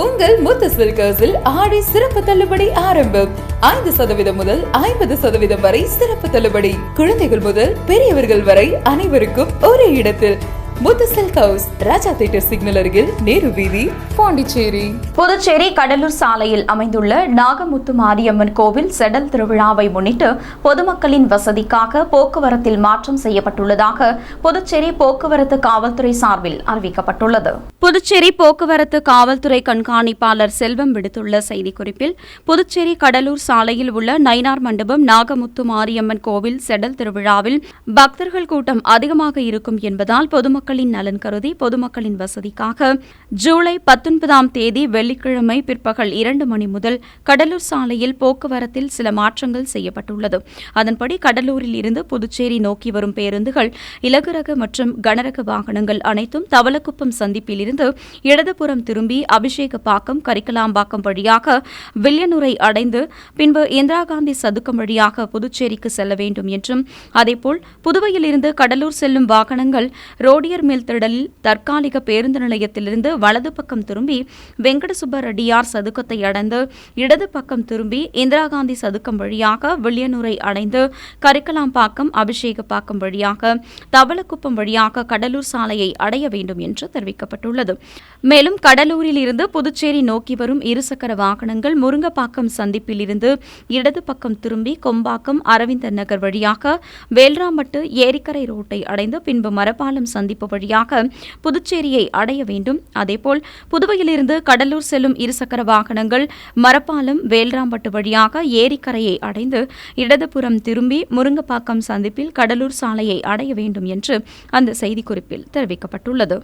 உங்கள் முத்து சில்கர்ஸில் ஆடி சிறப்பு தள்ளுபடி ஆரம்பம். ஐந்து சதவீதம் முதல் ஐம்பது சதவீதம் வரை சிறப்பு தள்ளுபடி. குழந்தைகள் முதல் பெரியவர்கள் வரை அனைவருக்கும் ஒரே இடத்தில். Muthu silk house Raja theatre signal அருகில் நேரு வீதி பாண்டிச்சேரி. புதுச்சேரி கடலூர் சாலையில் அமைந்துள்ள நாகமுத்து மாரியம்மன் கோவில் செடல் திருவிழாவை முன்னிட்டு பொதுமக்களின் வசதிக்காக போக்குவரத்தில் மாற்றம் செய்யப்பட்டுள்ளதாக புதுச்சேரி போக்குவரத்து காவல்துறை சார்பில் அறிவிக்கப்பட்டுள்ளது. புதுச்சேரி போக்குவரத்து காவல்துறை கண்காணிப்பாளர் செல்வம் விடுத்துள்ள செய்திக்குறிப்பில் புதுச்சேரி கடலூர் சாலையில் உள்ள நயினார் மண்டபம் நாகமுத்து மாரியம்மன் கோவில் செடல் திருவிழாவில் பக்தர்கள் கூட்டம் அதிகமாக இருக்கும் என்பதால் பொதுமக்களின் நலன் கருதி பொதுமக்களின் வசதிக்காக ஜூலை பத்தொன்பதாம் தேதி வெள்ளிக்கிழமை பிற்பகல் இரண்டு மணி முதல் கடலூர் சாலையில் போக்குவரத்தில் சில மாற்றங்கள் செய்யப்பட்டுள்ளது. அதன்படி கடலூரில் இருந்து புதுச்சேரி நோக்கி வரும் பேருந்துகள் இலகுரக மற்றும் கனரக வாகனங்கள் அனைத்தும் தவளக்குப்பம் சந்திப்பிலிருந்து இடதுபுறம் திரும்பி அபிஷேகப்பாக்கம் கரிக்கலாம்பாக்கம் வழியாக வில்லியனூரை அடைந்து பின்பு இந்திரா காந்தி சதுக்கம் வழியாக புதுச்சேரிக்கு செல்ல வேண்டும் என்றும் அதேபோல் புதுவையிலிருந்து கடலூர் செல்லும் வாகனங்கள் ரோடிய மில் திடலில் தற்காலிக பேருந்து நிலையத்திலிருந்து வலது பக்கம் திரும்பி வெங்கடசுப்ப ரெட்டியார் சதுக்கத்தை அடைந்து இடது பக்கம் திரும்பி இந்திரா காந்தி சதுக்கம் வழியாக வில்லியனூரை அடைந்து கரிக்கலாம்பாக்கம் அபிஷேகப்பாக்கம் வழியாக தவளக்குப்பம் வழியாக கடலூர் சாலையை அடைய வேண்டும் என்று தெரிவிக்கப்பட்டுள்ளது. மேலும் கடலூரில் இருந்து புதுச்சேரி நோக்கி வரும் இருசக்கர வாகனங்கள் முருங்கப்பாக்கம் சந்திப்பில் இருந்து இடது பக்கம் திரும்பி கொம்பாக்கம் அரவிந்தர் நகர் வழியாக வேல்ராம்பட்டு ஏரிக்கரை ரோட்டை அடைந்து பின்பு மரப்பாலம் சந்திப்பு வழியாக புதுச்சேரியை அடைய வேண்டும். அதேபோல் புதுவையிலிருந்து கடலூர் செல்லும் இருசக்கர வாகனங்கள் மரப்பாலம் வேல்ராம்பட்டு வழியாக ஏரிக்கரையை அடைந்து இடதுபுறம் திரும்பி முருங்கப்பாக்கம் சந்திப்பில் கடலூர் சாலையை அடைய வேண்டும் என்று அந்த செய்திக்குறிப்பில் தெரிவிக்கப்பட்டுள்ளது.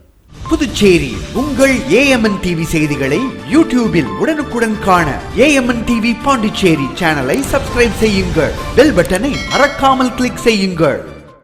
புதுச்சேரி உங்கள் ஏஎம்என் டிவி செய்திகளை யூடியூபில் உடனுக்குடன் காண ஏஎம்என் டிவி பாண்டிச்சேரி சேனலை சப்ஸ்கிரைப் செய்யுங்கள். பெல் பட்டனை மறக்காமல் கிளிக் செய்யுங்கள்.